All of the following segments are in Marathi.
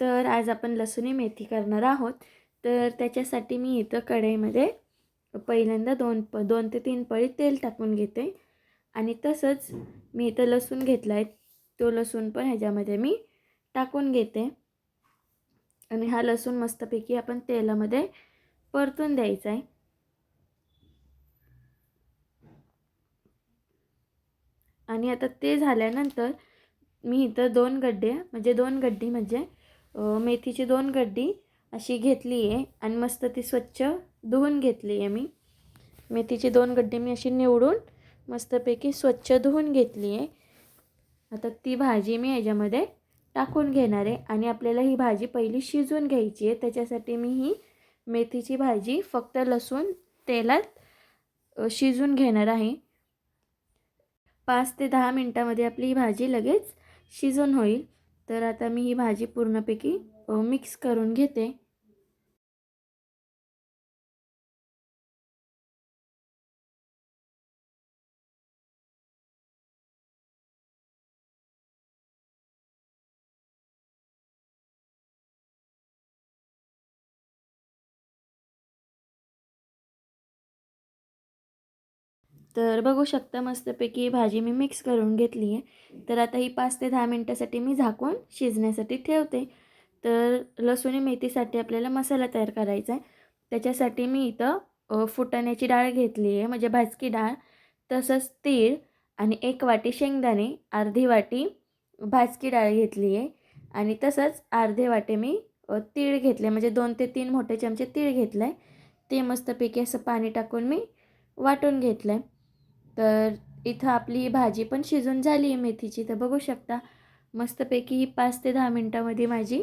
तर आज आपण लसूणी मेथी करणार आहोत. तर त्याच्यासाठी मी इथं कढईमध्ये पहिल्यांदा दोन प दोन ते तीन पळी तेल टाकून घेते. आणि तसंच मी इथं लसूण घेतला आहे तो लसूण पण ह्याच्यामध्ये मी टाकून घेते. आणि हा लसूण मस्तपैकी आपण तेलामध्ये परतून द्यायचा आहे. आणि आता ते झाल्यानंतर मी इथं दोन गड्डे म्हणजे दोन गड्डी म्हणजे मेथीची दोन गड्डी अशी घेतली आहे आणि मस्त ती स्वच्छ धुवून घेतली आहे मी. मेथीची दोन गड्डी मी अशी निवडून मस्तपैकी स्वच्छ धुवून घेतली आहे. आता ती भाजी मी याच्यामध्ये टाकून घेणार आहे आणि आपल्याला ही भाजी पहिली शिजवून घ्यायची आहे. त्याच्यासाठी मी ही मेथीची भाजी फक्त लसूण तेलात शिजून घेणार आहे. पाच ते दहा मिनटामध्ये आपली ही भाजी लगेच शिजून होईल. तर आता मी ही भाजी पूर्णपैकी मिक्स करून घेते. तर बघू शकता मस्तपैकी भाजी मी मिक्स करून घेतली आहे. तर आता ही पाच ते दहा मिनटासाठी मी झाकून शिजण्यासाठी ठेवते. तर लसूणी मेथीसाठी आपल्याला मसाला तयार करायचा आहे. त्याच्यासाठी मी इथं फुटाण्याची डाळ घेतली आहे म्हणजे भाजकी डाळ तसंच तीळ आणि एक वाटी शेंगदाणे अर्धी वाटी भाजकी डाळ घेतली आहे. आणि तसंच अर्धे वाटे मी तीळ घेतले म्हणजे दोन ते तीन मोठे चमचे तीळ घेतलं आहे. ते मस्तपैकी असं पाणी टाकून मी वाटून घेतलं आहे. तर इथं आपली भाजी पण शिजून झाली आहे मेथीची. तर बघू शकता मस्तपैकी ही पाच ते दहा मिनटामध्ये माझी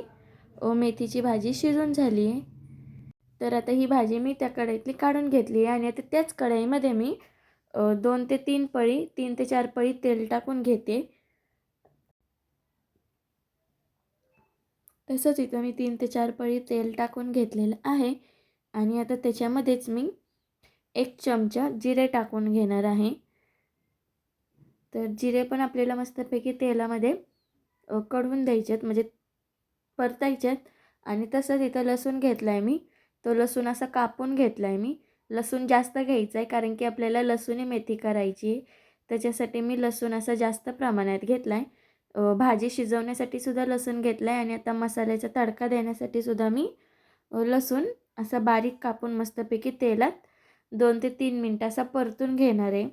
मेथीची भाजी शिजून झाली आहे. तर आता ही भाजी मी त्या कढईतली काढून घेतली आहे आणि आता त्याच कढईमध्ये मी दोन ते तीन पळी तीन ते चार पळी तेल टाकून घेते. तसंच इथं मी तीन ते चार पळी तेल टाकून घेतलेलं आहे आणि आता त्याच्यामध्येच मी एक चमचा जिरे टाकून घेणार आहे. तर जिरे पण आपल्याला मस्तपैकी तेलामध्ये कढून द्यायचे आहेत म्हणजे परतायचे आहेत आणि तसंच इथं लसूण घेतला आहे मी. तो लसूण असा कापून घेतला आहे मी. लसूण जास्त घ्यायचा आहे कारण की आपल्याला लसूणी मेथी करायची आहे. त्याच्यासाठी मी लसूण असा जास्त प्रमाणात घेतला आहे भाजी शिजवण्यासाठी सुद्धा लसूण घेतला आहे आणि आता मसाल्याचा तडका देण्यासाठी सुद्धा मी लसूण असा बारीक कापून मस्तपैकी तेलात दोन ते तीन मिनटं असा परतून घेणार आहे.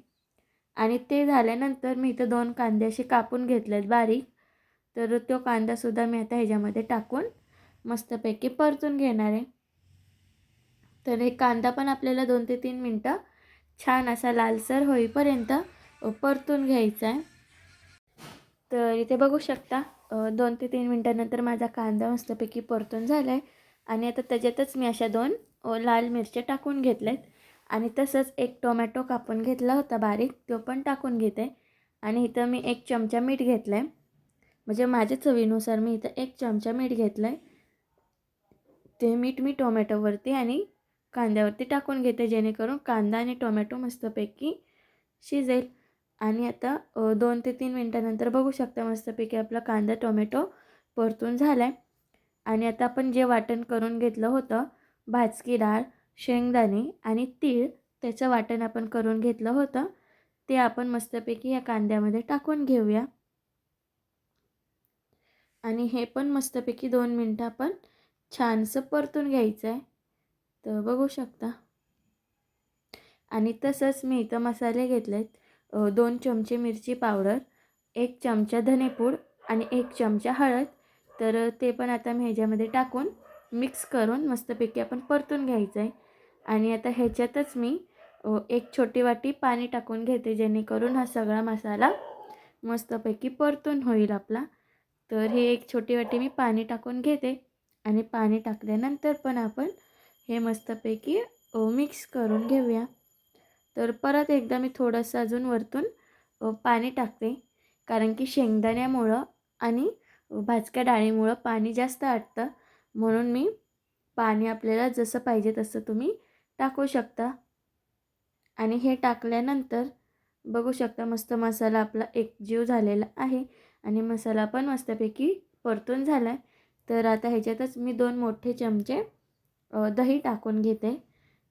आणि ते झाल्यानंतर मी इथं दोन कांदे असे कापून घेतले आहेत बारीक. तर तो कांदासुद्धा मी आता ह्याच्यामध्ये टाकून मस्तपैकी परतून घेणार आहे. तर हे कांदा पण आपल्याला दोन ते तीन मिनटं छान असा लालसर होईपर्यंत परतून घ्यायचा आहे. तर इथे बघू शकता दोन ते तीन मिनटानंतर माझा कांदा मस्तपैकी परतून झाला आहे आणि आता त्याच्यातच मी अशा दोन लाल मिरच्या टाकून घेतल्या आहेत आणि तसंच एक टोमॅटो कापून घेतला होता बारीक तो पण टाकून घेते. आणि इथं मी एक चमचा मीठ घेतलं आहे म्हणजे माझ्या चवीनुसार मी इथं एक चमचा मीठ घेतलं आहे ते मीठ मी टोमॅटोवरती आणि कांद्यावरती टाकून घेते जेणेकरून कांदा आणि टोमॅटो मस्तपैकी शिजेल. आणि आता दोन ते तीन मिनटानंतर बघू शकता मस्तपैकी आपला कांदा टोमॅटो परतून झाला आहे आणि आता आपण जे वाटण करून घेतलं होतं भाजकी डाळ शेंगदाणे आणि तीळ त्याचं वाटण आपण करून घेतलं होतं. ते आपण मस्तपैकी या कांद्यामध्ये टाकून घेऊया. आणि हे पण मस्तपैकी दोन मिनटं आपण छानसं परतून घ्यायचं आहे तर बघू शकता. आणि तसंच मी इथं मसाले घेतले आहेत दोन चमचे मिरची पावडर एक चमचा धनेपूड आणि एक चमचा हळद. तर ते पण आता मी ह्याच्यामध्ये टाकून मिक्स करून मस्तपैकी आपण परतून घ्यायचं आहे आणि आता ह्याच्यातच मी एक छोटी वाटी पाणी टाकून घेते जेणेकरून हा सगळा मसाला मस्तपैकी परतून होईल आपला. तर हे एक छोटी वाटी मी पाणी टाकून घेते आणि पाणी टाकल्यानंतर पण आपण हे मस्तपैकी मिक्स करून घेऊया. तर परत एकदा मी थोडंसं अजून वरतून पाणी टाकते कारण की शेंगदाण्यामुळं आणि भाजक्या डाळीमुळं पाणी जास्त आटतं. म्हणून मी पाणी आपल्याला जसं पाहिजे तसं तुम्ही टाकू शकता. आणि हे टाकल्यानंतर बघू शकता मस्त मसाला आपला एकजीव झालेला आहे. आणि मसाला पण मस्तपैकी परतून झाला आहे तर आता ह्याच्यातच मी दोन मोठे चमचे दही टाकून घेते.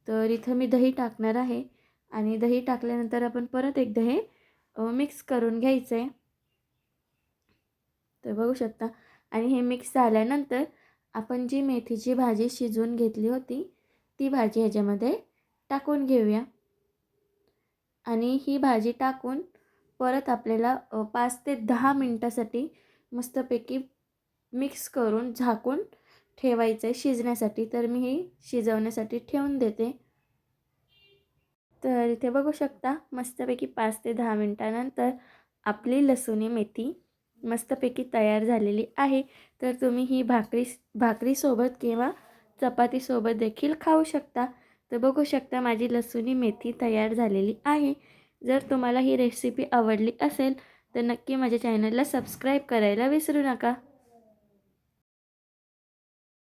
तर इथं मी दही टाकणार आहे. आणि दही टाकल्यानंतर आपण परत एकदा हे मिक्स करून घ्यायचं आहे तर बघू शकता. आणि हे मिक्स झाल्यानंतर आपण जी मेथीची भाजी शिजवून घेतली होती ती भाजी ह्याच्यामध्ये टाकून घेऊया. आणि ही भाजी टाकून परत आपल्याला पाच ते दहा मिनटासाठी मस्तपैकी मिक्स करून झाकून ठेवायचं आहे शिजण्यासाठी. तर मी ही शिजवण्यासाठी ठेवून देते. तर इथे बघू शकता मस्तपैकी पाच ते दहा मिनटानंतर आपली लसूणी मेथी मस्तपैकी तयार झालेली आहे. तर तुम्ही ही भाकरी भाकरीसोबत किंवा चपातीसोबत देखील खाऊ शकता. तर बघू शकता माझी लसूणी मेथी तयार झालेली आहे. जर तुम्हाला ही रेसिपी आवडली असेल तर नक्की माझ्या चॅनलला सबस्क्राईब करायला विसरू नका.